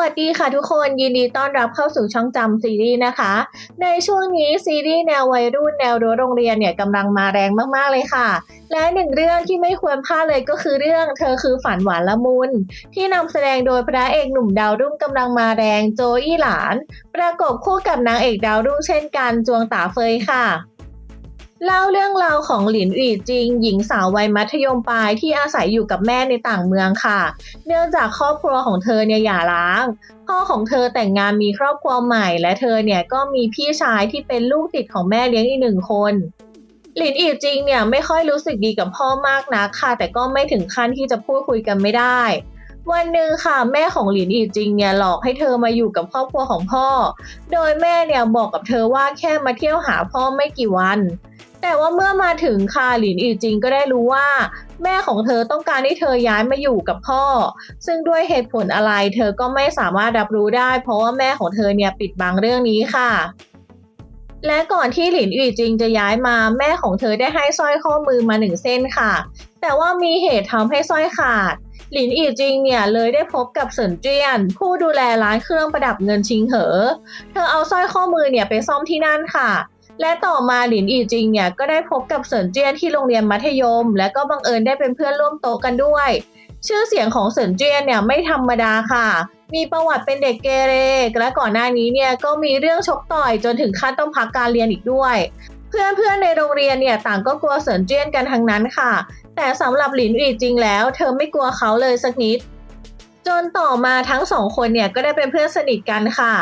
วัสดีค่ะทุกคนยินดีต้อนรับเข้าสู่ช่องจำซีรีส์นะคะ ในช่วงนี้ซีรีส์แนววัยรุ่นแนวรั้วโรงเรียนเนี่ยกำลังมาแรงมากๆเลยค่ะ และหนึ่งเรื่องที่ไม่ควรพลาดเลยก็คือเรื่องเธอคือฝันหวานละมุน ที่นำแสดงโดยพระเอกหนุ่มดาวรุ่งกำลังมาแรงโจอี้หลาน ประกบคู่กับนางเอกดาวรุ่งเช่นกันจวงตาเฟยค่ะ เล่าเรื่องราวของหลินอีจริง หญิงสาววัยมัธยมปลายที่อาศัยอยู่กับแม่ในต่างเมืองค่ะ เนื่องจากครอบครัวของเธอเนี่ยหย่าร้าง พ่อของเธอแต่งงานมีครอบครัวใหม่ และเธอเนี่ยก็มีพี่ชายที่เป็นลูกติดของแม่เลี้ยงอีกหนึ่งคนหลินอีจริงเนี่ยไม่ค่อยรู้สึกดีกับพ่อมากนักค่ะ แต่ก็ไม่ถึงขั้นที่จะพูดคุยกันไม่ได้ วันหนึ่งค่ะ แม่ของหลินอีจริงเนี่ยหลอกให้เธอมาอยู่กับครอบครัวของพ่อ โดยแม่เนี่ยบอกกับเธอว่าแค่มาเที่ยวหาพ่อไม่กี่วัน แต่ว่าเมื่อมาถึงค่ะหลินอีจริงก็ได้รู้ว่า แม่ของเธอต้องการให้เธอย้ายมาอยู่กับพ่อ ซึ่งด้วยเหตุผลอะไรเธอก็ไม่สามารถรับรู้ได้ เพราะว่าแม่ของเธอเนี่ยปิดบังเรื่องนี้ค่ะและก่อนที่หลินอีจริงจะย้ายมาแม่ของเธอได้ให้สร้อยข้อมือมาหนึ่งเส้นค่ะ แต่ว่ามีเหตุทำให้สร้อยขาด หลินอีจริงเนี่ยเลยได้พบกับเซินเจียน ผู้ดูแลร้านเครื่องประดับเงินชิงเหอ เธอเอาสร้อยข้อมือเนี่ยไปซ่อมที่นั่นค่ะ และต่อมาหลินอีจริงเนี่ยก็ได้พบกับเซินเจี้ยนที่โรงเรียนมัธยม และก็บังเอิญได้เป็นเพื่อนร่วมโต๊ะกันด้วย ชื่อเสียงของเซินเจี้ยนเนี่ยไม่ธรรมดาค่ะ มีประวัติเป็นเด็กเกเรและก่อนหน้านี้เนี่ยก็มีเรื่องชกต่อยจนถึงขั้นต้องพักการเรียนอีกด้วย เพื่อนๆในโรงเรียนเนี่ยต่างก็กลัวเซินเจี้ยนกันทั้งนั้นค่ะ แต่สำหรับหลินอีจริงแล้ว เธอไม่กลัวเขาเลยสักนิดจนต่อมาทั้งสองคนเนี่ยก็ได้เป็นเพื่อนสนิทกันค่ะ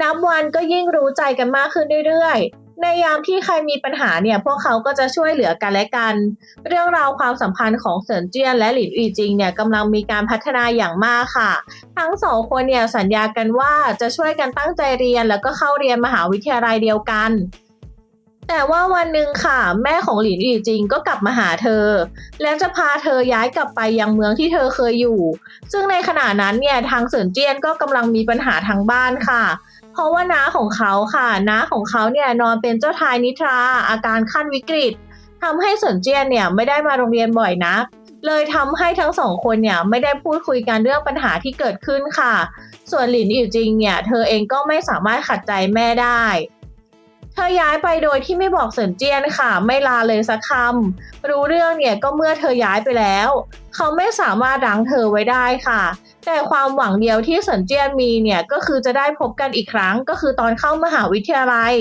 นับวันก็ยิ่งรู้ใจกันมากขึ้นเรื่อยๆ ในยามที่ใครมีปัญหาเนี่ยพวกเขาก็จะช่วยเหลือกันและกัน เรื่องราวความสัมพันธ์ของเซินเจี้ยนและหลินอีจิงเนี่ยกำลังมีการพัฒนาอย่างมากค่ะ ทั้งสองคนเนี่ยสัญญากันว่าจะช่วยกันตั้งใจเรียน แล้วก็เข้าเรียนมหาวิทยาลัยเดียวกัน แต่ว่าวันหนึ่งค่ะ แม่ของหลินอีจิงก็กลับมาหาเธอ แล้วจะพาเธอย้ายกลับไปยังเมืองที่เธอเคยอยู่ ซึ่งในขณะนั้นเนี่ยทางเซินเจี้ยนก็กำลังมีปัญหาทางบ้านค่ะเพราะว่าน้าของเขาค่ะน้าของเขาเนี่ยนอนเป็นเจ้าทายนิทราอาการขั้นวิกฤตทำให้สนเจียนเนี่ยไม่ได้มาโรงเรียนบ่อยนัก เลยทำให้ทั้งสองคนเนี่ยไม่ได้พูดคุยกันเรื่องปัญหาที่เกิดขึ้นค่ะ ส่วนหลินอีจริงเนี่ยเธอเองก็ไม่สามารถขัดใจแม่ได้ เธอย้ายไปโดยที่ไม่บอกเซินเจียนค่ะ ไม่ลาเลยสักคำรู้เรื่องเนี่ยก็เมื่อเธอย้ายไปแล้ว เขาไม่สามารถรั้งเธอไว้ได้ค่ะ แต่ความหวังเดียวที่เซินเจียนมีเนี่ยก็คือจะได้พบกันอีกครั้ง ก็คือตอนเข้ามหาวิทยาลัย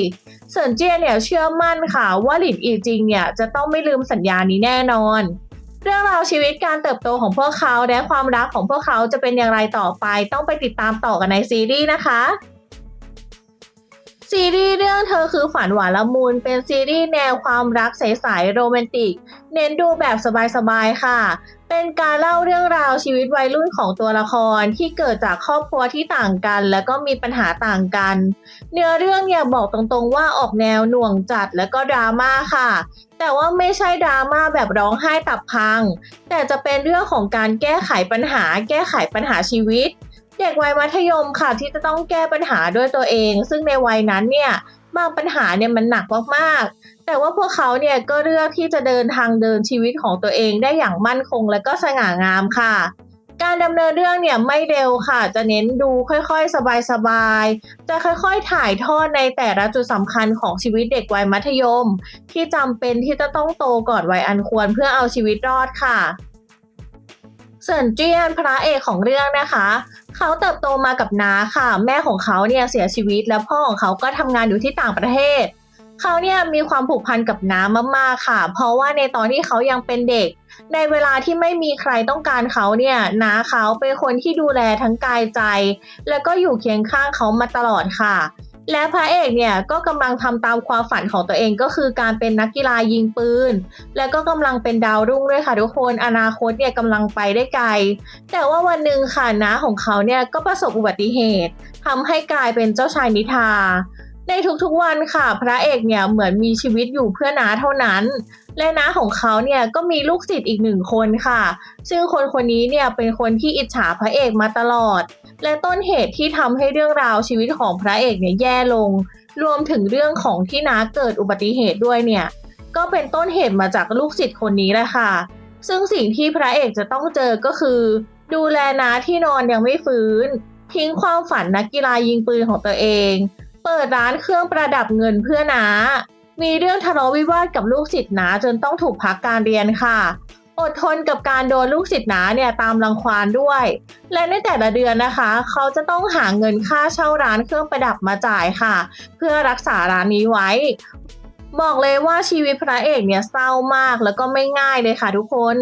เซินเจียนเนี่ยเชื่อมั่นค่ะ ว่าหลินอีจริงเนี่ยจะต้องไม่ลืมสัญญานี้แน่นอนเรื่องราวชีวิตการเติบโตของพวกเขาและความรักของพวกเขาจะเป็นอย่างไรต่อไป ต้องไปติดตามต่อกันในซีรีส์นะคะ ซีรีส์เรื่องเธอคือฝันหวานละมุนเป็นซีรีส์แนวความรักใสๆโรแมนติก เน้นดูแบบสบายๆค่ะ เป็นการเล่าเรื่องราวชีวิตวัยรุ่นของตัวละครที่เกิดจากครอบครัวที่ต่างกัน แล้วก็มีปัญหาต่างกัน เนื้อเรื่องเนี่ยบอกตรงๆว่าออกแนวหน่วงจัดแล้วก็ดราม่าค่ะ แต่ว่าไม่ใช่ดราม่าแบบร้องไห้ตับพัง แต่จะเป็นเรื่องของการแก้ไขปัญหา แก้ไขปัญหาชีวิต เด็กวัยมัธยมค่ะที่จะต้องแก้ปัญหาด้วยตัวเอง ซึ่งในวัยนั้นเนี่ยบางปัญหาเนี่ยมันหนักมากๆ แต่ว่าพวกเขาเนี่ยก็เลือกที่จะเดินทางเดินชีวิตของตัวเองได้อย่างมั่นคงและก็สง่างามค่ะ การดำเนินเรื่องเนี่ยไม่เร็วค่ะ จะเน้นดูค่อยๆ สบายๆ จะค่อยๆ ถ่ายทอดในแต่ละจุดสำคัญของชีวิตเด็กวัยมัธยม ที่จำเป็นที่จะต้องโตก่อนวัยอันควรเพื่อเอาชีวิตรอดค่ะ เซินเจียนพระเอกของเรื่องนะคะ เขาเติบโตมากับน้าค่ะ แม่ของเขาเนี่ยเสียชีวิตแล้วพ่อของเขาก็ทำงานอยู่ที่ต่างประเทศ เขาเนี่ยมีความผูกพันกับน้ามากๆค่ะ เพราะว่าในตอนที่เขายังเป็นเด็ก ในเวลาที่ไม่มีใครต้องการเขาเนี่ยน้าเขาเป็นคนที่ดูแลทั้งกายใจ แล้วก็อยู่เคียงข้างเขามาตลอดค่ะ และพระเอกเนี่ยก็กำลังทำตามความฝันของตัวเองก็คือการเป็นนักกีฬายิงปืน แล้วก็กำลังเป็นดาวรุ่งด้วยค่ะทุกคนอนาคตเนี่ยกำลังไปได้ไกล แต่ว่าวันหนึ่งค่ะน้าของเขาเนี่ยก็ประสบอุบัติเหตุทำให้กลายเป็นเจ้าชายนิทา ในทุกๆวันค่ะ พระเอกเนี่ยเหมือนมีชีวิตอยู่เพื่อน้าเท่านั้น และน้าของเขาเนี่ยก็มีลูกศิษย์อีกหนึ่งคนค่ะ ซึ่งคนคนนี้เนี่ยเป็นคนที่อิจฉาพระเอกมาตลอด และต้นเหตุที่ทำให้เรื่องราวชีวิตของพระเอกเนี่ยแย่ลง รวมถึงเรื่องของที่น้าเกิดอุบัติเหตุด้วยเนี่ยก็เป็นต้นเหตุมาจากลูกศิษย์คนนี้แหละค่ะ ซึ่งสิ่งที่พระเอกจะต้องเจอก็คือ ดูแลน้าที่นอนยังไม่ฟื้น ทิ้งความฝันนักกีฬายิงปืนของตัวเอง เปิดร้านเครื่องประดับเงินเพื่อน้า มีเรื่องทะเลาะวิวาทกับลูกศิษย์นาจนต้องถูกพักการเรียนค่ะ อดทนกับการโดนลูกศิษย์นาเนี่ยตามรังควานด้วย และในแต่ละเดือนนะคะ เขาจะต้องหาเงินค่าเช่าร้านเครื่องประดับมาจ่ายค่ะ เพื่อรักษาร้านนี้ไว้ บอกเลยว่าชีวิตพระเอกเนี่ยเศร้ามากแล้วก็ไม่ง่ายเลยค่ะทุกคน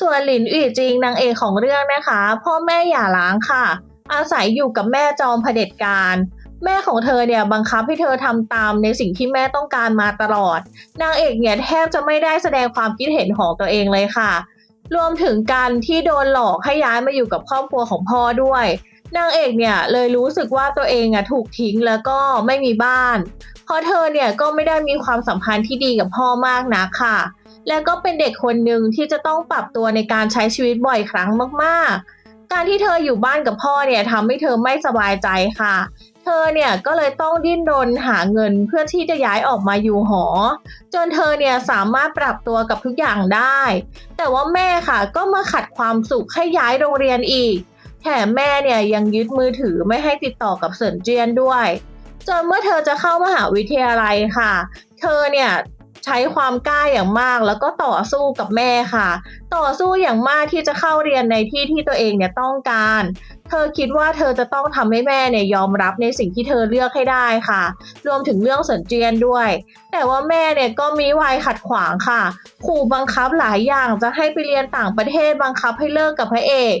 ส่วนหลินอี่จริงนางเอกของเรื่องนะคะ พ่อแม่หย่าร้างค่ะ อาศัยอยู่กับแม่จอมเผด็จการ แม่ของเธอเนี่ยบังคับให้เธอทำตามในสิ่งที่แม่ต้องการมาตลอด นางเอกเนี่ยแทบจะไม่ได้แสดงความคิดเห็นของตัวเองเลยค่ะ รวมถึงการที่โดนหลอกให้ย้ายมาอยู่กับครอบครัวของพ่อด้วย นางเอกเนี่ยเลยรู้สึกว่าตัวเองอะถูกทิ้งแล้วก็ไม่มีบ้าน เพราะเธอเนี่ยก็ไม่ได้มีความสัมพันธ์ที่ดีกับพ่อมากนักค่ะ แล้วก็เป็นเด็กคนหนึ่งที่จะต้องปรับตัวในการใช้ชีวิตบ่อยครั้งมากๆการที่เธออยู่บ้านกับพ่อเนี่ยทำให้เธอไม่สบายใจค่ะ เธอเนี่ยก็เลยต้องดิ้นรนหาเงินเพื่อที่จะย้ายออกมาอยู่หอ จนเธอเนี่ยสามารถปรับตัวกับทุกอย่างได้ แต่ว่าแม่ค่ะก็มาขัดความสุขให้ย้ายโรงเรียนอีก แถมแม่เนี่ยยังยึดมือถือไม่ให้ติดต่อกับเซินเจียนด้วย จนเมื่อเธอจะเข้ามหาวิทยาลัยค่ะ เธอเนี่ย ใช้ความกล้าอย่างมากแล้วก็ต่อสู้กับแม่ค่ะ ต่อสู้อย่างมากที่จะเข้าเรียนในที่ที่ตัวเองเนี่ยต้องการ เธอคิดว่าเธอจะต้องทำให้แม่เนี่ยยอมรับในสิ่งที่เธอเลือกให้ได้ค่ะ รวมถึงเรื่องเสินเจียนด้วย แต่ว่าแม่เนี่ยก็มีวัยขัดขวางค่ะขู่บังคับหลายอย่างจะให้ไปเรียนต่างประเทศบังคับให้เลิกกับพระเอก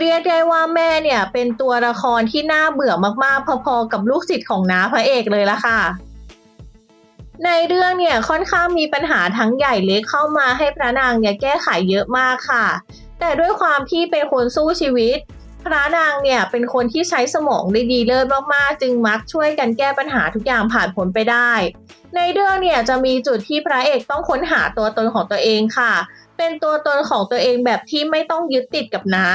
เรียกได้ว่าแม่เนี่ยเป็นตัวละครที่น่าเบื่อมากๆพอๆกับลูกศิษย์ของน้าพระเอกเลยละค่ะ ในเรื่องเนี่ยค่อนข้างมีปัญหาทั้งใหญ่เล็กเข้ามาให้พระนางเนี่ยแก้ไขเยอะมากค่ะ แต่ด้วยความที่เป็นคนสู้ชีวิต พระนางเนี่ยเป็นคนที่ใช้สมองได้ดีเลิศมากๆ จึงมักช่วยกันแก้ปัญหาทุกอย่างผ่านผลไปได้ ในเรื่องเนี่ยจะมีจุดที่พระเอกต้องค้นหาตัวตนของตัวเองค่ะ เป็นตัวตนของตัวเองแบบที่ไม่ต้องยึดติดกับน้า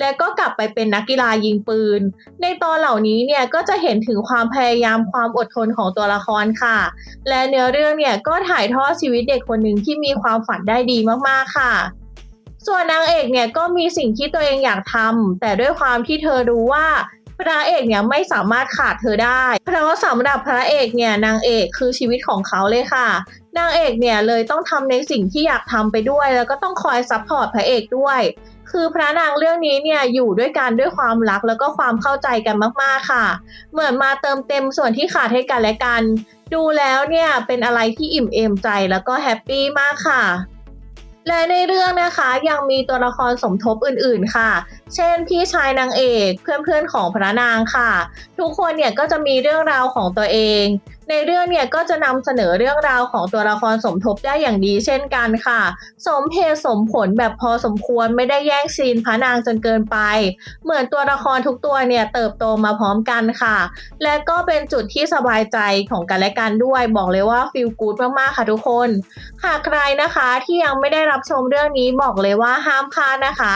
และก็กลับไปเป็นนักกีฬายิงปืน ในตอนเหล่านี้เนี่ยก็จะเห็นถึงความพยายามความอดทนของตัวละครค่ะ และเนื้อเรื่องเนี่ยก็ถ่ายทอดชีวิตเด็กคนหนึ่งที่มีความฝันได้ดีมากๆค่ะส่วนนางเอกเนี่ยก็มีสิ่งที่ตัวเองอยากทำแต่ด้วยความที่เธอรู้ว่า พระเอกเนี่ยไม่สามารถขาดเธอได้ เพราะว่าสำหรับพระเอกเนี่ยนางเอกคือชีวิตของเขาเลยค่ะ นางเอกเนี่ยเลยต้องทำในสิ่งที่อยากทำไปด้วย แล้วก็ต้องคอยซัพพอร์ตพระเอกด้วยคือพระนางเรื่องนี้เนี่ยอยู่ด้วยกันด้วยความรักแล้วก็ความเข้าใจกันมากๆค่ะ เหมือนมาเติมเต็มส่วนที่ขาดให้กันและกัน ดูแล้วเนี่ยเป็นอะไรที่อิ่มเอมใจแล้วก็แฮปปี้มากค่ะ และในเรื่องนะคะยังมีตัวละครสมทบอื่นๆค่ะ เช่นพี่ชายนางเอกเพื่อนๆของพระนางค่ะ ทุกคนเนี่ยก็จะมีเรื่องราวของตัวเอง ในเรื่องเนี่ยก็จะนำเสนอเรื่องราวของตัวละครสมทบได้อย่างดีเช่นกันค่ะ สมเหตุสมผลแบบพอสมควรไม่ได้แย่งซีนพระนางจนเกินไป เหมือนตัวละครทุกตัวเนี่ยเติบโตมาพร้อมกันค่ะ และก็เป็นจุดที่สบายใจของกันและกันด้วย บอกเลยว่าฟีลกู๊ดมากๆค่ะทุกคน หากใครนะคะที่ยังไม่ได้รับชมเรื่องนี้บอกเลยว่าห้ามพลาดนะคะ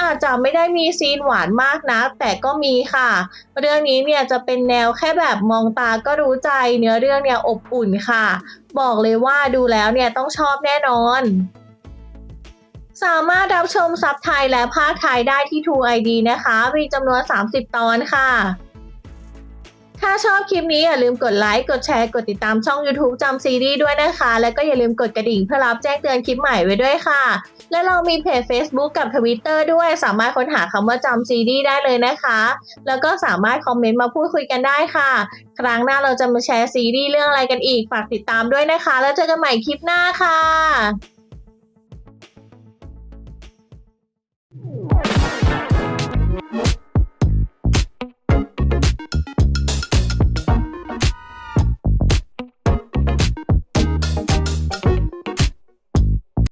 อาจจะไม่ได้มีซีนหวานมากนะแต่ก็มีค่ะ เรื่องนี้เนี่ยจะเป็นแนวแค่แบบมองตาก็รู้ใจเนื้อเรื่องเนี่ยอบอุ่นค่ะ บอกเลยว่าดูแล้วเนี่ยต้องชอบแน่นอน สามารถรับชมซับไทยและภาคไทยได้ที่ True ID นะคะ มีจำนวน 30 ตอนค่ะ ถ้าชอบคลิปนี้อย่าลืมกดไลค์ กดแชร์ กดติดตามช่อง YouTube จำซีรีส์ด้วยนะคะ แล้วก็อย่าลืมกดกระดิ่งเพื่อรับแจ้งเตือนคลิปใหม่ไว้ด้วยค่ะ และเรามีเพจ Facebook กับ Twitter ด้วย สามารถค้นหาคำว่าจำซีรีส์ได้เลยนะคะ แล้วก็สามารถคอมเมนต์มาพูดคุยกันได้ค่ะ ครั้งหน้าเราจะมาแชร์ซีรีส์เรื่องอะไรกันอีก ฝากติดตามด้วยนะคะ แล้วเจอกันใหม่คลิปหน้าค่ะ